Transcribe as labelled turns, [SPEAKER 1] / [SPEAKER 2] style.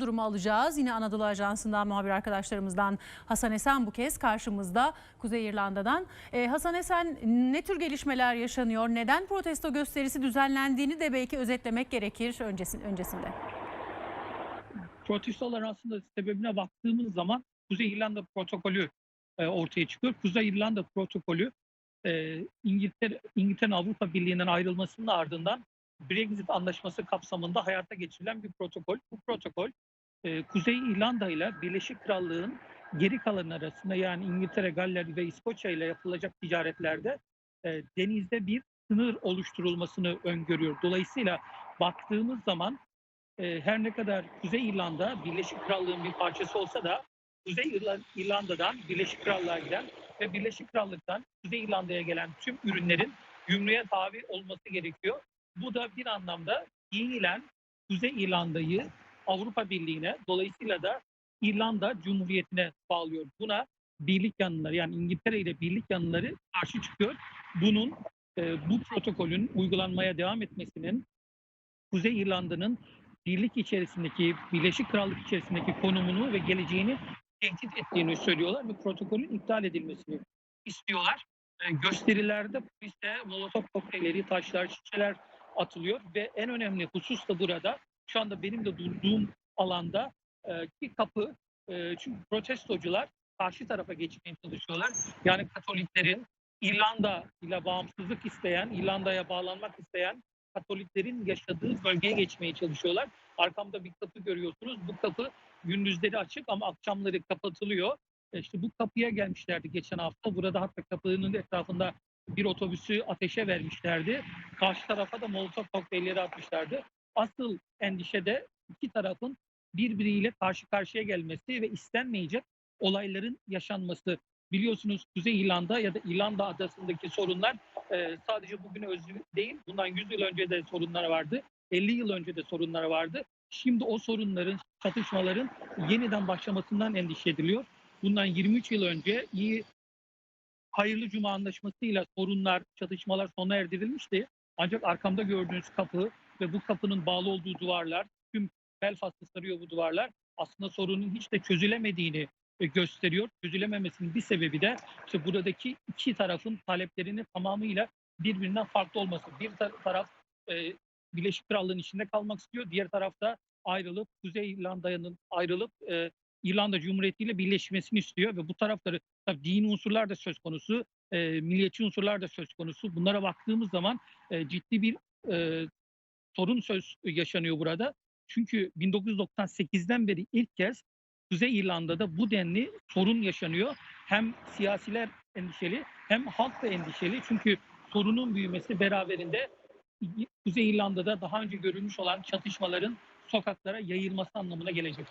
[SPEAKER 1] durumu alacağız. Yine Anadolu Ajansı'ndan muhabir arkadaşlarımızdan Hasan Esen bu kez karşımızda Kuzey İrlanda'dan. Ee, Hasan Esen ne tür gelişmeler yaşanıyor? Neden protesto gösterisi düzenlendiğini de belki özetlemek gerekir öncesin, öncesinde.
[SPEAKER 2] protestoların aslında sebebine baktığımız zaman Kuzey İrlanda protokolü e, ortaya çıkıyor. Kuzey İrlanda protokolü e, İngiltere İngiltere'nin Avrupa Birliği'nden ayrılmasının ardından Brexit anlaşması kapsamında hayata geçirilen bir protokol. Bu protokol e, Kuzey İrlanda ile Birleşik Krallığın geri kalan arasında yani İngiltere, Galler ve İskoçya ile yapılacak ticaretlerde e, denizde bir sınır oluşturulmasını öngörüyor. Dolayısıyla baktığımız zaman e, her ne kadar Kuzey İrlanda Birleşik Krallığın bir parçası olsa da Kuzey İrla- İrlanda'dan Birleşik Krallığa giden ve Birleşik Krallık'tan Kuzey İrlanda'ya gelen tüm ürünlerin gümrüğe tabi olması gerekiyor. Bu da bir anlamda yenilen Kuzey İrlanda'yı Avrupa Birliği'ne dolayısıyla da İrlanda Cumhuriyeti'ne bağlıyor. Buna birlik yanlıları yani İngiltere ile birlik yanlıları karşı çıkıyor. Bunun e, bu protokolün uygulanmaya devam etmesinin Kuzey İrlanda'nın birlik içerisindeki, Birleşik Krallık içerisindeki konumunu ve geleceğini tehdit ettiğini söylüyorlar ve protokolün iptal edilmesini istiyorlar. E, gösterilerde polise molotof kokteylleri, taşlar, şişeler atılıyor ve en önemli husus da burada şu anda benim de durduğum alanda e, ki kapı e, çünkü protestocular karşı tarafa geçmeye çalışıyorlar. Yani Katoliklerin İrlanda ile bağımsızlık isteyen, İrlanda'ya bağlanmak isteyen Katoliklerin yaşadığı bölgeye geçmeye çalışıyorlar. Arkamda bir kapı görüyorsunuz. Bu kapı gündüzleri açık ama akşamları kapatılıyor. E İşte bu kapıya gelmişlerdi geçen hafta. Burada hatta kapının etrafında bir otobüsü ateşe vermişlerdi. Karşı tarafa da molotof kokteylleri atmışlardı. Asıl endişe de iki tarafın birbiriyle karşı karşıya gelmesi ve istenmeyecek olayların yaşanması. Biliyorsunuz Kuzey İrlanda ya da İrlanda adasındaki sorunlar e, sadece bugüne özgü değil. Bundan 100 yıl önce de sorunlar vardı. 50 yıl önce de sorunlar vardı. Şimdi o sorunların, çatışmaların yeniden başlamasından endişe ediliyor. Bundan 23 yıl önce iyi hayırlı cuma anlaşmasıyla sorunlar, çatışmalar sona erdirilmişti. Ancak arkamda gördüğünüz kapı ve bu kapının bağlı olduğu duvarlar, tüm Belfast'ı sarıyor bu duvarlar. Aslında sorunun hiç de çözülemediğini e, gösteriyor. Çözülememesinin bir sebebi de işte buradaki iki tarafın taleplerinin tamamıyla birbirinden farklı olması. Bir ta- taraf e, Birleşik Krallığın içinde kalmak istiyor. Diğer tarafta ayrılıp Kuzey İrlanda'nın ayrılıp e, İrlanda Cumhuriyeti ile birleşmesini istiyor ve bu tarafları tabii dini unsurlar da söz konusu, e, milliyetçi unsurlar da söz konusu. Bunlara baktığımız zaman e, ciddi bir e, sorun söz yaşanıyor burada. Çünkü 1998'den beri ilk kez Kuzey İrlanda'da bu denli sorun yaşanıyor. Hem siyasiler endişeli hem halk da endişeli. Çünkü sorunun büyümesi beraberinde Kuzey İrlanda'da daha önce görülmüş olan çatışmaların sokaklara yayılması anlamına gelecek.